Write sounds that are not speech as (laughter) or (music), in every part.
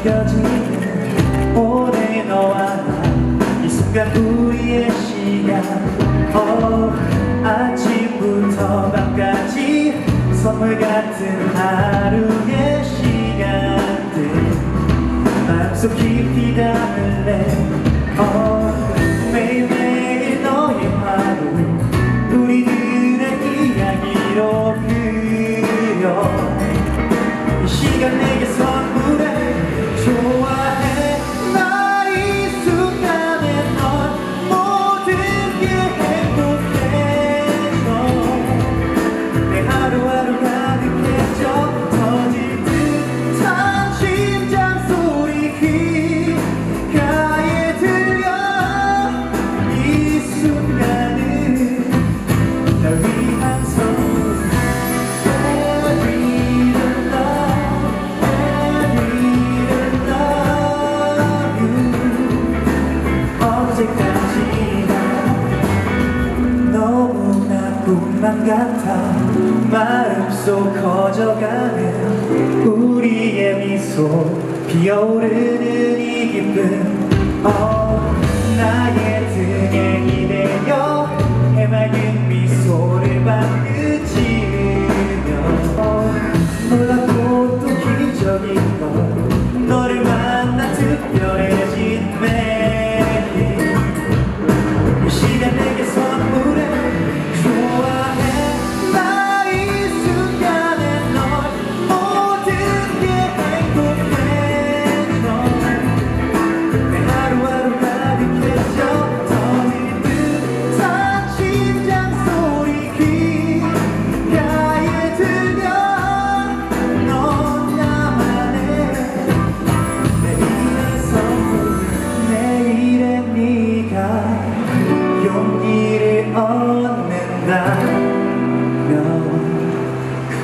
느껴지는 오늘 너와 나이 순간 우리의 시간. oh, 아침부터 밤까지 선물 같은 하루의 시간들. 마음속 깊이 담을래? 같아. 마음속 커져가는 우리의 미소. 피어오르는 이 기쁨 어, 나의 등에 기대어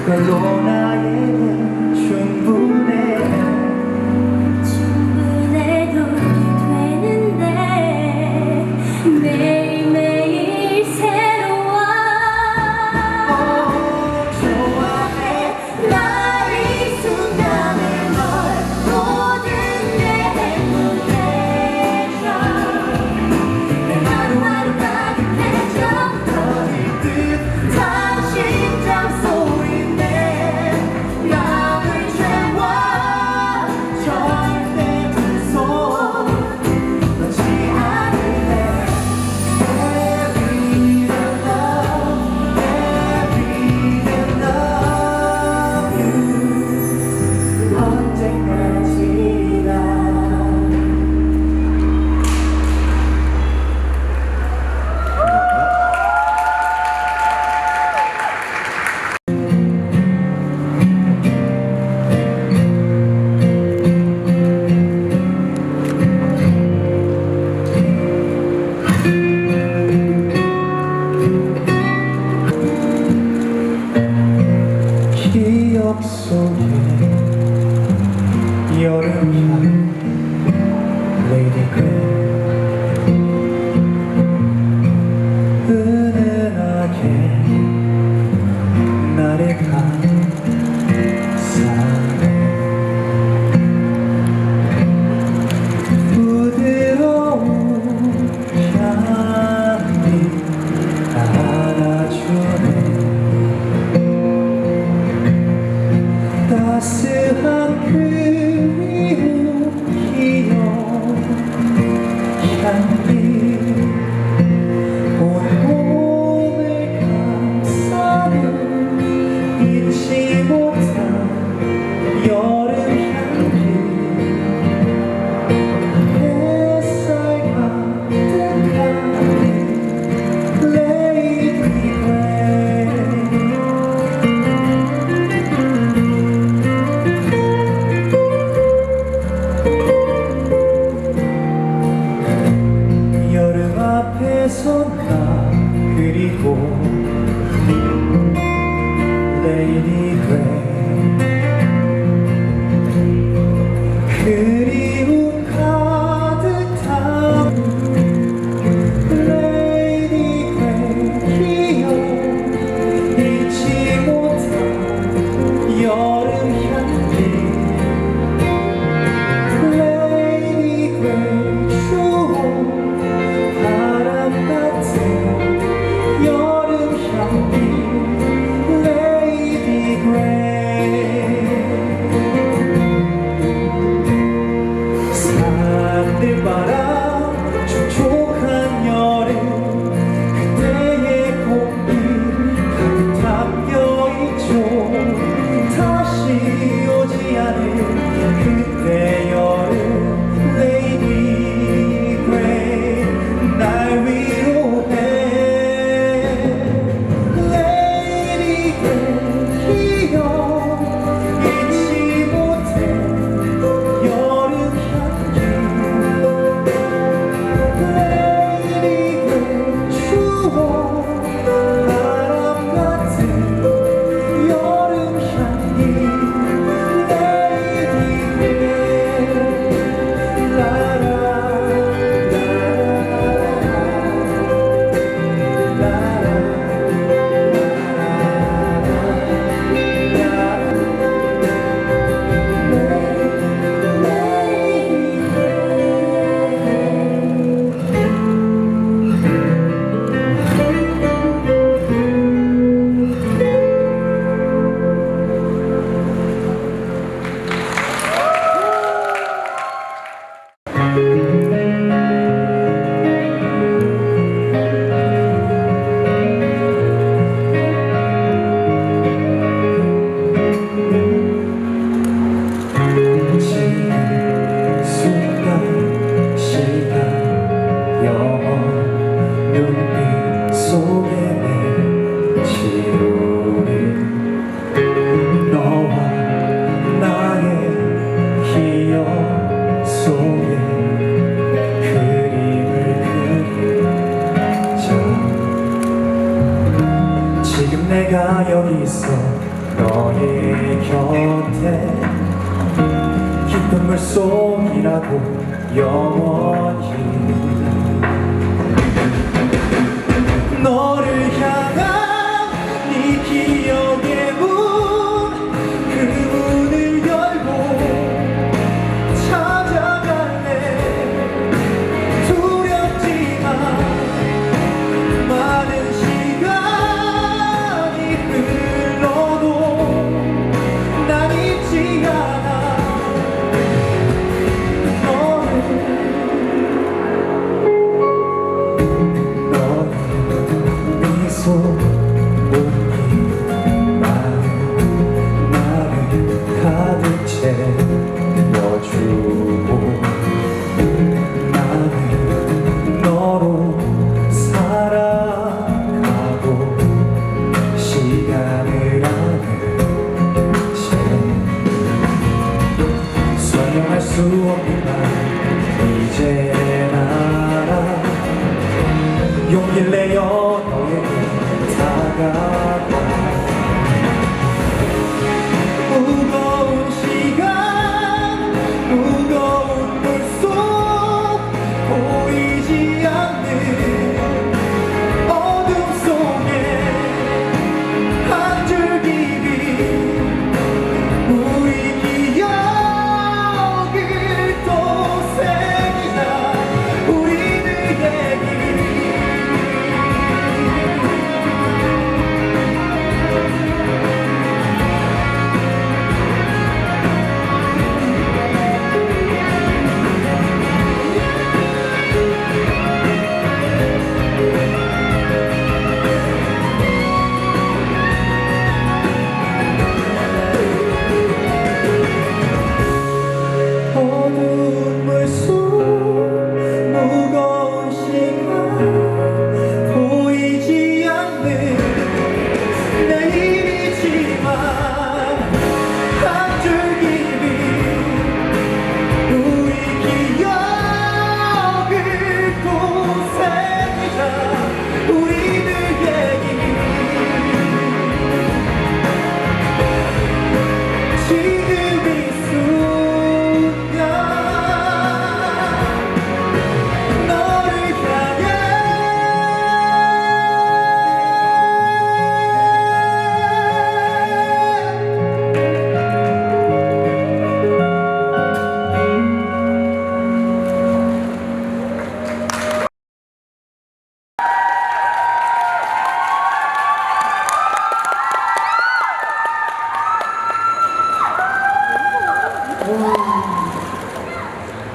快走 기억 속에 여름향 레이디 그레 내가 여기 있어. 너의 곁에 깊은 물속이라도 영원히. 너를 향한 네 기억의 너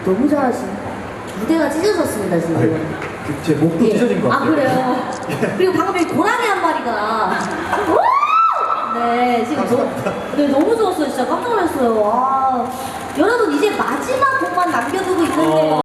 너무 잘하시네. 무대가 찢어졌습니다 지금. 제 목도 예. 찢어진 것아 같아요. 그래요. (laughs) 그리고 방금 여기 고라니 한 마리가. 우! 네 지금 너무, 네 너무 좋았어요 진짜 깜짝 놀랐어요. 와 여러분 이제 마지막 곡만 남겨두고 있는데요.